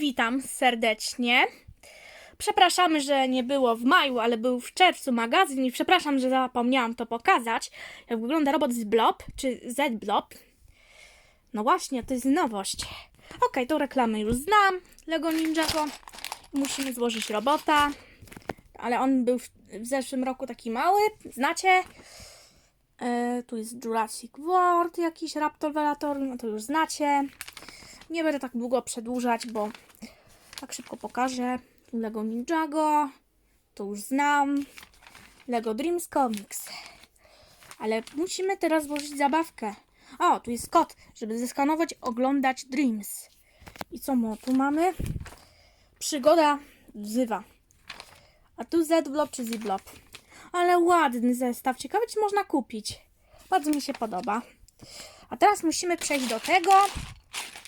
Witam serdecznie. Przepraszamy, że nie było w maju, ale był w czerwcu magazyn i przepraszam, że zapomniałam to pokazać. Jak wygląda robot z Blob, czy Z-Blob. No właśnie, to jest nowość. Okej, tą reklamę już znam. Lego Ninjago. Musimy złożyć robota. Ale on był w, w zeszłym roku taki mały, znacie? E, tu jest Jurassic World, jakiś Raptor Velator, no to już znacie. Nie będę tak długo przedłużać, bo tak szybko pokażę. Tu Lego Ninjago, to już znam. Lego Dreams Comics. Ale musimy teraz włożyć zabawkę. O, tu jest kod, żeby zeskanować, oglądać Dreams. I co mu tu mamy? Przygoda wzywa. A tu Z-Blob czy Z-Blob. Ale ładny zestaw. Ciekawe, czy można kupić. Bardzo mi się podoba. A teraz musimy przejść do tego.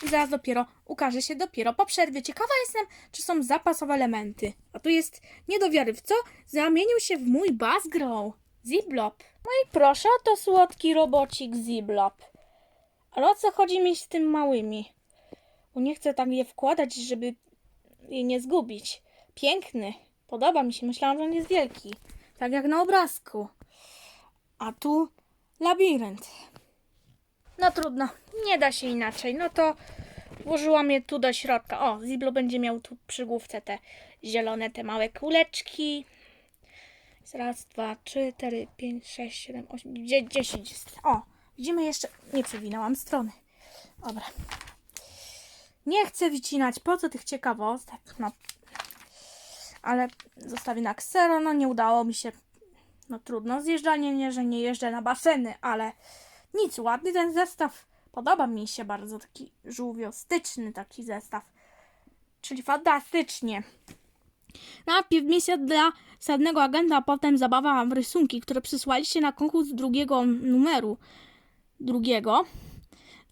I zaraz dopiero ukaże się dopiero po przerwie. Ciekawa jestem, czy są zapasowe elementy. A tu jest nie do wiary, w co zamienił się w mój Buzzgrow. Ziblob. No i proszę, oto słodki robocik Ziblob. Ale o co chodzi mi z tym małymi? Bo nie chcę tak je wkładać, żeby je nie zgubić. Piękny. Podoba mi się. Myślałam, że on jest wielki. Tak jak na obrazku. A tu labirynt. No trudno, nie da się inaczej. No to włożyłam je tu do środka. O, Ziblo będzie miał tu przy główce te zielone, te małe kuleczki. Raz, dwa, trzy, cztery, pięć, sześć, siedem, osiem, dzie- dziesięć jest. O, widzimy jeszcze. Nie przewinęłam strony. Dobra. Nie chcę wycinać po co tych ciekawostek. No. Ale zostawię na ksero. No nie udało mi się. No trudno. Zjeżdżanie nie, że nie jeżdżę na baseny, ale nic, ładny ten zestaw. Podoba mi się bardzo taki żółwiostyczny taki zestaw. Czyli fantastycznie. Najpierw misja dla sadnego agenta, a potem zabawa w rysunki, które przysłaliście na konkurs drugiego numeru. Drugiego.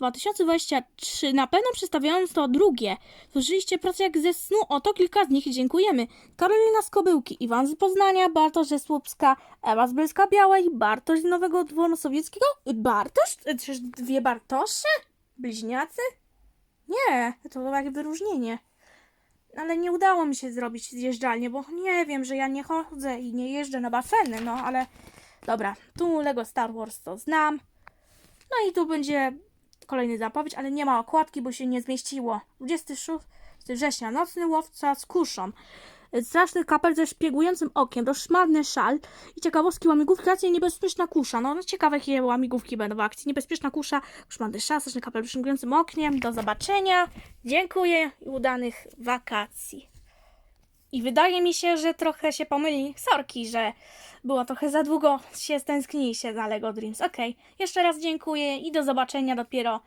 2023. Na pewno przedstawiając to drugie. Tworzyliście pracę jak ze snu. Oto kilka z nich. Dziękujemy. Karolina z Kobyłki, Iwan z Poznania, Bartosz ze Słupska, Ewa z Bielska Białej, Bartosz z Nowego Dworu Sowieckiego. Bartosz? E, Czyż dwie Bartosze? Bliźniacy? Nie, to było jak wyróżnienie. Ale nie udało mi się zrobić zjeżdżalnię, bo nie wiem, że ja nie chodzę i nie jeżdżę na baseny, no ale dobra. Tu Lego Star Wars to znam. No i tu będzie kolejny zapowiedź, ale nie ma okładki, bo się nie zmieściło. 26 września. Nocny łowca z kuszą. Straszny kapel ze szpiegującym okiem, rozszmarny szal i ciekawostki łamigłówki, akcja niebezpieczna kusza. No, no ciekawe, jakie łamigłówki będą w akcji. Niebezpieczna kusza, szmarny szal, straszny kapel z okiem. Do zobaczenia. Dziękuję i udanych wakacji. I wydaje mi się, że trochę się pomyli. Sorki, że było trochę za długo się stęskniliście za Lego Dreams. Okej, jeszcze raz dziękuję i do zobaczenia dopiero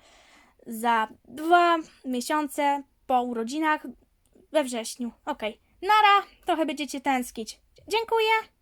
za dwa miesiące po urodzinach we wrześniu. Okej, nara, trochę będziecie tęsknić. Dziękuję.